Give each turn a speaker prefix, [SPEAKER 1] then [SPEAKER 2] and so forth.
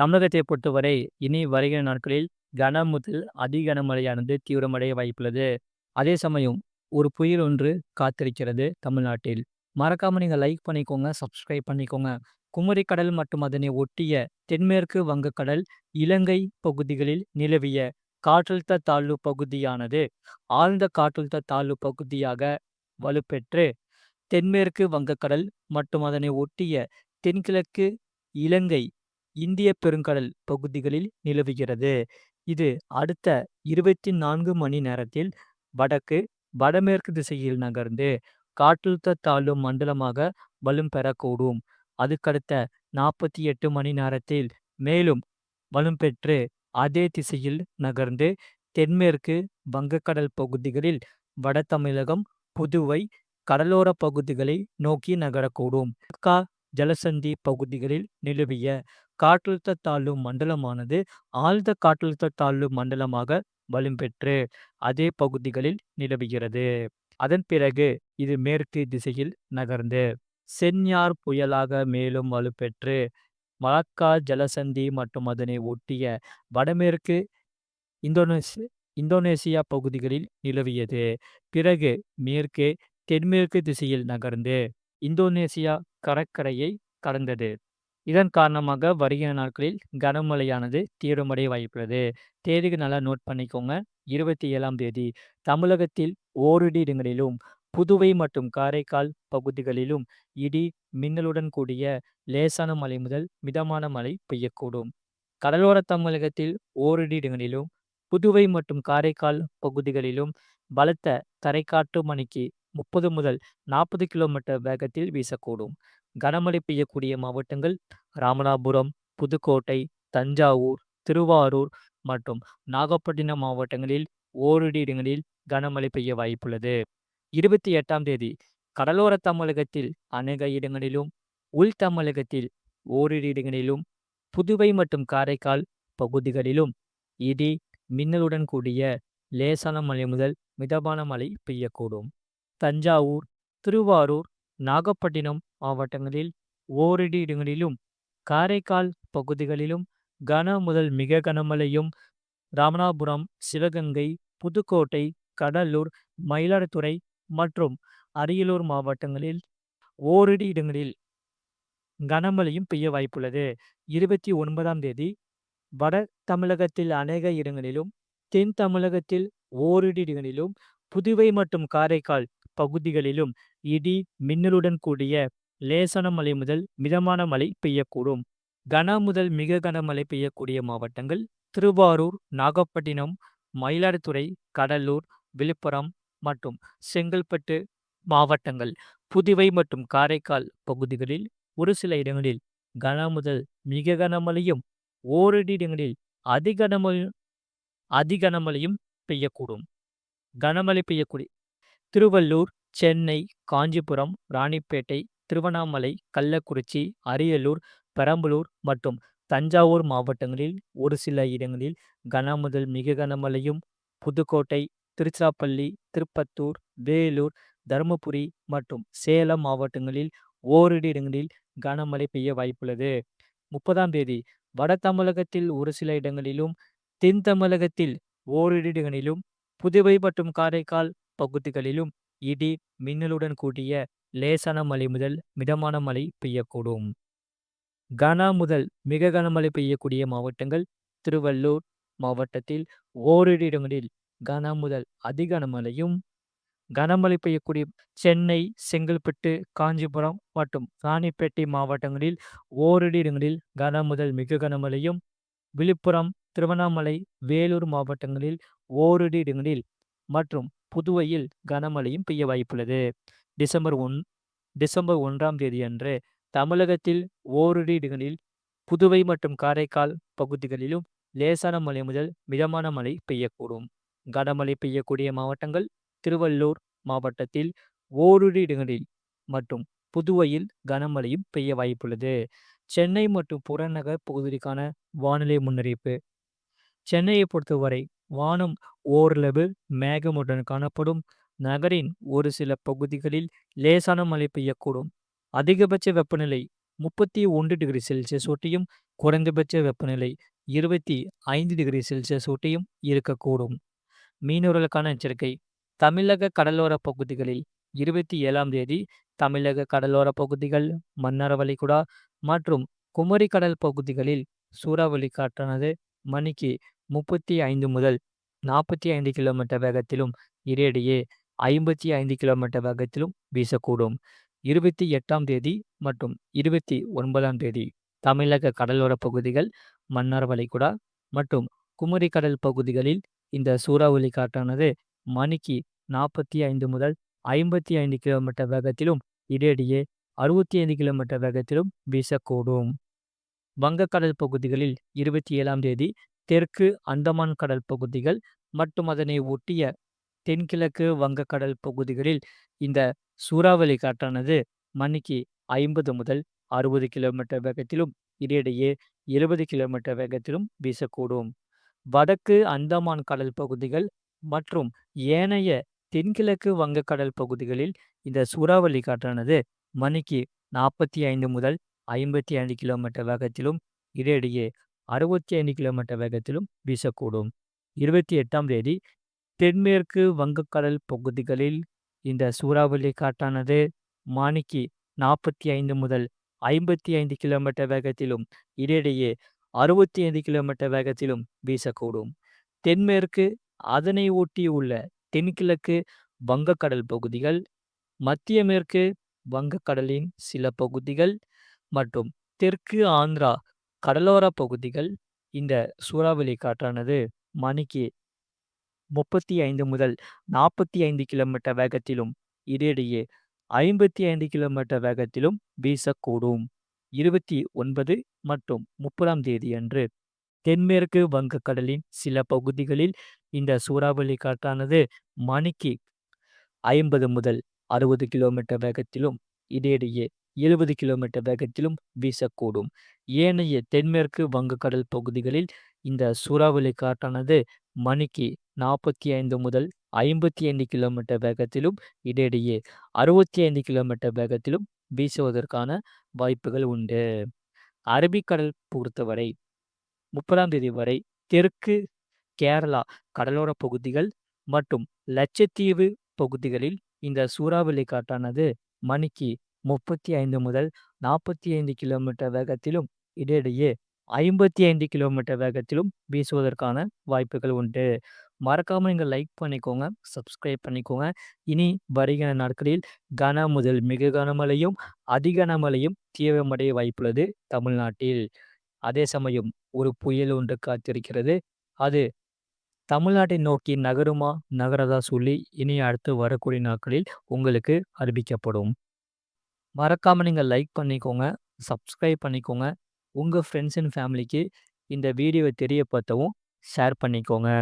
[SPEAKER 1] தமிழகத்தை பொறுத்தவரை இனி வருகிற நாட்களில் கன முதல் அதிகனமழையானது தீவிரமடைய வாய்ப்புள்ளது. அதே சமயம் ஒரு புயல் ஒன்று காத்திருக்கிறது தமிழ்நாட்டில். மறக்காமல் நீங்க லைக் பண்ணிக்கோங்க, சப்ஸ்கிரைப் பண்ணிக்கோங்க. குமரி கடல் மற்றும் அதனை ஒட்டிய தென்மேற்கு வங்கக்கடல், இலங்கை பகுதிகளில் நிலவிய காற்றழுத்த தாழ்வு பகுதியானது ஆழ்ந்த காற்றழுத்த தாழ்வு பகுதியாக வலுப்பெற்று தென்மேற்கு வங்கக்கடல் மற்றும் அதனை ஒட்டிய தென்கிழக்கு இலங்கை இந்திய பெருங்கடல் பகுதிகளில் நிலவுகிறது. இது அடுத்த இருபத்தி நான்கு மணி நேரத்தில் வடக்கு, வடமேற்கு திசையில் நகர்ந்து காற்றழுத்த தாழ்வு மண்டலமாக வலும் பெறக்கூடும். அதுக்கடுத்த நாற்பத்தி எட்டு மணி நேரத்தில் மேலும் வலும் பெற்று அதே திசையில் நகர்ந்து தென்மேற்கு வங்கக்கடல் பகுதிகளில் வட தமிழகம், புதுவை கடலோர பகுதிகளை நோக்கி நகரக்கூடும். கா ஜலசந்தி பகுதிகளில் நிலவிய காற்றழுத்த தாழ்வு மண்டலமானது ஆழ்ந்த காற்றழுத்த தாழ்வு மண்டலமாக வலும்பெற்று அதே பகுதிகளில் நிலவுகிறது. அதன் பிறகு இது மேற்கு திசையில் நகர்ந்து சென்யார் புயலாக மேலும் வலுப்பெற்று மலாக்கா ஜலசந்தி மற்றும் அதனை ஒட்டிய வடமேற்கு இந்தோனேசி இந்தோனேசியா பகுதிகளில் நிலவியது. பிறகு மேற்கே தென்மேற்கு திசையில் நகர்ந்து இந்தோனேசியா கடற்கரையை கடந்தது. இதன் காரணமாக வருகிற நாட்களில் கனமழையானது தீவிரமடைய வாய்ப்புள்ளது. தேதிக்கு நல்லா நோட் பண்ணிக்கோங்க. இருபத்தி ஏழாம் தேதி தமிழகத்தில் ஓரிரு இடங்களிலும், புதுவை மற்றும் காரைக்கால் பகுதிகளிலும் இடி, மின்னலுடன் கூடிய லேசான மழை முதல் மிதமான மழை பெய்யக்கூடும். கடலோர தமிழகத்தில் ஓரிரு இடங்களிலும், புதுவை மற்றும் காரைக்கால் பகுதிகளிலும் பலத்த தரைக்காற்று மணிக்கு முப்பது முதல் நாற்பது கிலோமீட்டர் வேகத்தில் வீசக்கூடும். கனமழை பெய்யக்கூடிய மாவட்டங்கள் ராமநாதபுரம், புதுக்கோட்டை, தஞ்சாவூர், திருவாரூர் மற்றும் நாகப்பட்டினம் மாவட்டங்களில் ஓரிரு இடங்களில் கனமழை பெய்ய வாய்ப்புள்ளது. இருபத்தி எட்டாம் தேதி கடலோர தமிழகத்தில் அநேக இடங்களிலும், உள் தமிழகத்தில் ஓரிரு இடங்களிலும், புதுவை மற்றும் காரைக்கால் பகுதிகளிலும் இடி, மின்னலுடன் கூடிய லேசான மழை முதல் மிதமான மழை பெய்யக்கூடும். தஞ்சாவூர், திருவாரூர், நாகப்பட்டினம் மாவட்டங்களில் ஓரிரு இடங்களிலும், காரைக்கால் பகுதிகளிலும் கன முதல் மிக கனமழையும், ராமநாதபுரம், சிவகங்கை, புதுக்கோட்டை, கடலூர், மயிலாடுதுறை மற்றும் அரியலூர் மாவட்டங்களில் ஓரிரு இடங்களில் கனமழையும் பெய்ய வாய்ப்புள்ளது. இருபத்தி ஒன்பதாம் தேதி வட தமிழகத்தில் அநேக இடங்களிலும், தென் தமிழகத்தில் ஓரிரு இடங்களிலும், புதுவை மற்றும் காரைக்கால் பகுதிகளிலும் இடி, மின்னலுடன் கூடிய லேசான மழை முதல் மிதமான மழை பெய்யக்கூடும். கன முதல் மிக கனமழை பெய்யக்கூடிய மாவட்டங்கள் திருவாரூர், நாகப்பட்டினம், மயிலாடுதுறை, கடலூர், விழுப்புரம் மற்றும் செங்கல்பட்டு மாவட்டங்கள். புதுவை மற்றும் காரைக்கால் பகுதிகளில் ஒரு சில இடங்களில் கன முதல் மிக கனமழையும், ஓரிரு இடங்களில் அதிகனமழையும் அதிகனமழையும் பெய்யக்கூடும். கனமழை பெய்யக்கூடிய திருவள்ளூர், சென்னை, காஞ்சிபுரம், ராணிப்பேட்டை, திருவண்ணாமலை, கள்ளக்குறிச்சி, அரியலூர், பெரம்பலூர் மற்றும் தஞ்சாவூர் மாவட்டங்களில் ஒரு சில இடங்களில் கன முதல் மிக கனமழையும், புதுக்கோட்டை, திருச்சிராப்பள்ளி, திருப்பத்தூர், வேலூர், தருமபுரி மற்றும் சேலம் மாவட்டங்களில் ஓரிரு இடங்களில் கனமழை பெய்ய வாய்ப்புள்ளது. முப்பதாம் தேதி வட தமிழகத்தில் ஒரு சில இடங்களிலும், தென் தமிழகத்தில் ஓரிரு இடங்களிலும், புதுவை மற்றும் காரைக்கால் பகுதிகளிலும் இடி, மின்னலுடன் கூடிய லேசான மழை முதல் மிதமான மழை பெய்யக்கூடும். கன முதல் மிக கனமழை பெய்யக்கூடிய மாவட்டங்கள் திருவள்ளூர் மாவட்டத்தில் ஓரிரு இடங்களில் கன முதல் அதிகனமழையும் கனமழை பெய்யக்கூடிய சென்னை, செங்கல்பட்டு, காஞ்சிபுரம் மற்றும் ராணிப்பேட்டை மாவட்டங்களில் ஓரிரு இடங்களில் கன முதல் மிக கனமழையும், விழுப்புரம், திருவண்ணாமலை, வேலூர் மாவட்டங்களில் ஓரிரு இடங்களில் மற்றும் புதுவையில் கனமழையும் பெய்ய வாய்ப்புள்ளது. டிசம்பர் ஒன் டிசம்பர் ஒன்றாம் தேதியன்று தமிழகத்தில் ஓரிரு இடங்களில், புதுவை மற்றும் காரைக்கால் பகுதிகளிலும் லேசான மழை முதல் மிதமான மழை பெய்யக்கூடும். கனமழை பெய்யக்கூடிய மாவட்டங்கள் திருவள்ளூர் மாவட்டத்தில் ஓரிரு இடங்களில் மற்றும் புதுவையில் கனமழையும் பெய்ய வாய்ப்புள்ளது. சென்னை மற்றும் புறநகர் பகுதிக்கான வானிலை முன்னறிவிப்பு சென்னையை பொறுத்தவரை வானம் ஓரளவு மேகமுடன் காணப்படும். நகரின் ஒரு சில பகுதிகளில் லேசான மழை பெய்யக்கூடும். அதிகபட்ச வெப்பநிலை 31 செல்சியஸ் ஒட்டியும், குறைந்தபட்ச வெப்பநிலை 25 டிகிரி செல்சியஸ் ஒட்டியும் இருக்கக்கூடும். மீனவர்களுக்கான எச்சரிக்கை தமிழக கடலோர பகுதிகளில் 27ஆம் தேதி தமிழக கடலோர பகுதிகள், மன்னார் வளைகுடா மற்றும் குமரி கடல் பகுதிகளில் சூறாவளி காற்றானது மணிக்கு 35 முதல் 45 கிலோமீட்டர் வேகத்திலும், இடையிடையே 55 கிலோமீட்டர் வேகத்திலும் வீசக்கூடும். 28ஆம் தேதி மற்றும் 29ஆம் தேதி தமிழக கடலோர பகுதிகள், மன்னார் வளைகுடா மற்றும் குமரி கடல் பகுதிகளில் இந்த சூறாவளி காற்றானது மணிக்கு 45 முதல் 55 கிலோமீட்டர் வேகத்திலும், இடையிடையே 65 கிலோமீட்டர் வேகத்திலும் வீசக்கூடும். வங்கக்கடல் பகுதிகளில் 27ஆம் தேதி தெற்கு அந்தமான் கடல் பகுதிகள் மற்றும் அதனை ஒட்டிய தென்கிழக்கு வங்கக்கடல் பகுதிகளில் இந்த சூறாவளி காற்றானது மணிக்கு 50 முதல் 60 கிலோமீட்டர் வேகத்திலும், இடையிடையே 70 கிலோமீட்டர் வேகத்திலும் வீசக்கூடும். வடக்கு அந்தமான் கடல் பகுதிகள் மற்றும் ஏனைய தென்கிழக்கு வங்கக்கடல் பகுதிகளில் இந்த சூறாவளி காற்றானது மணிக்கு 45 முதல் 55 கிலோமீட்டர் வேகத்திலும், இடையிடையே 65 கிலோமீட்டர் வேகத்திலும் வீசக்கூடும். 28ஆம் தேதி தென்மேற்கு வங்கக்கடல் பகுதிகளில் இந்த சூறாவளி காற்றானது மணிக்கு 45 முதல் 55 கிலோமீட்டர் வேகத்திலும், இடையிடையே 65 கிலோமீட்டர் வேகத்திலும் வீசக்கூடும். தென்மேற்கு அதனை ஒட்டியுள்ள தென்கிழக்கு வங்கக்கடல் பகுதிகள், மத்திய மேற்கு வங்கக்கடலின் சில பகுதிகள் மற்றும் தெற்கு ஆந்திரா கடலோர பகுதிகள் இந்த சூறாவளி காற்றானது மணிக்கு 35 முதல் 45 கிலோமீட்டர் வேகத்திலும், இடையிடையே 55 கிலோமீட்டர் வேகத்திலும் வீசக்கூடும். 29 மற்றும் 30ஆம் தேதியன்று தென்மேற்கு வங்கக்கடலின் சில பகுதிகளில் இந்த சூறாவளி காற்றானது மணிக்கு 50 முதல் 60 கிலோமீட்டர் வேகத்திலும், இடையிடையே 70 கிலோமீட்டர் வேகத்திலும் வீசக்கூடும். ஏனைய தென்மேற்கு வங்கக்கடல் பகுதிகளில் இந்த சூறாவளி காற்றானது மணிக்கு 45 முதல் 55 கிலோமீட்டர் வேகத்திலும், இடையிடையே 65 கிலோமீட்டர் வேகத்திலும் வீசுவதற்கான வாய்ப்புகள் உண்டு. அரபிக்கடல் பொறுத்தவரை 30ஆம் தேதி வரை தெற்கு கேரளா கடலோர பகுதிகள் மற்றும் லட்சத்தீவு பகுதிகளில் இந்த சூறாவளி காற்றானது மணிக்கு 35 முதல் 45 கிலோமீட்டர் வேகத்திலும், இடையிடையே 55 கிலோமீட்டர் வேகத்திலும் வீசுவதற்கான வாய்ப்புகள் உண்டு. மறக்காமல் நீங்கள் லைக் பண்ணிக்கோங்க, சப்ஸ்கிரைப் பண்ணிக்கோங்க. இனி வருகிற நாட்களில் கன முதல் மிக கனமழையும், அதி கனமழையும் தீவிரமடைய வாய்ப்புள்ளது தமிழ்நாட்டில். அதே சமயம் ஒரு புயல் ஒன்று காத்திருக்கிறது. அது தமிழ்நாட்டை நோக்கி நகருமா, நகரதா சொல்லி இனி அடுத்து வரக்கூடிய நாட்களில் உங்களுக்கு அறிவிக்கப்படும். மறக்காமல் நீங்கள் லைக் பண்ணிக்கோங்க, சப்ஸ்கிரைப் பண்ணிக்கோங்க. உங்கள் ஃப்ரெண்ட்ஸ் அண்ட் ஃபேமிலிக்கு இந்த வீடியோவை தெரியப்படுத்தவும் ஷேர் பண்ணிக்கோங்க.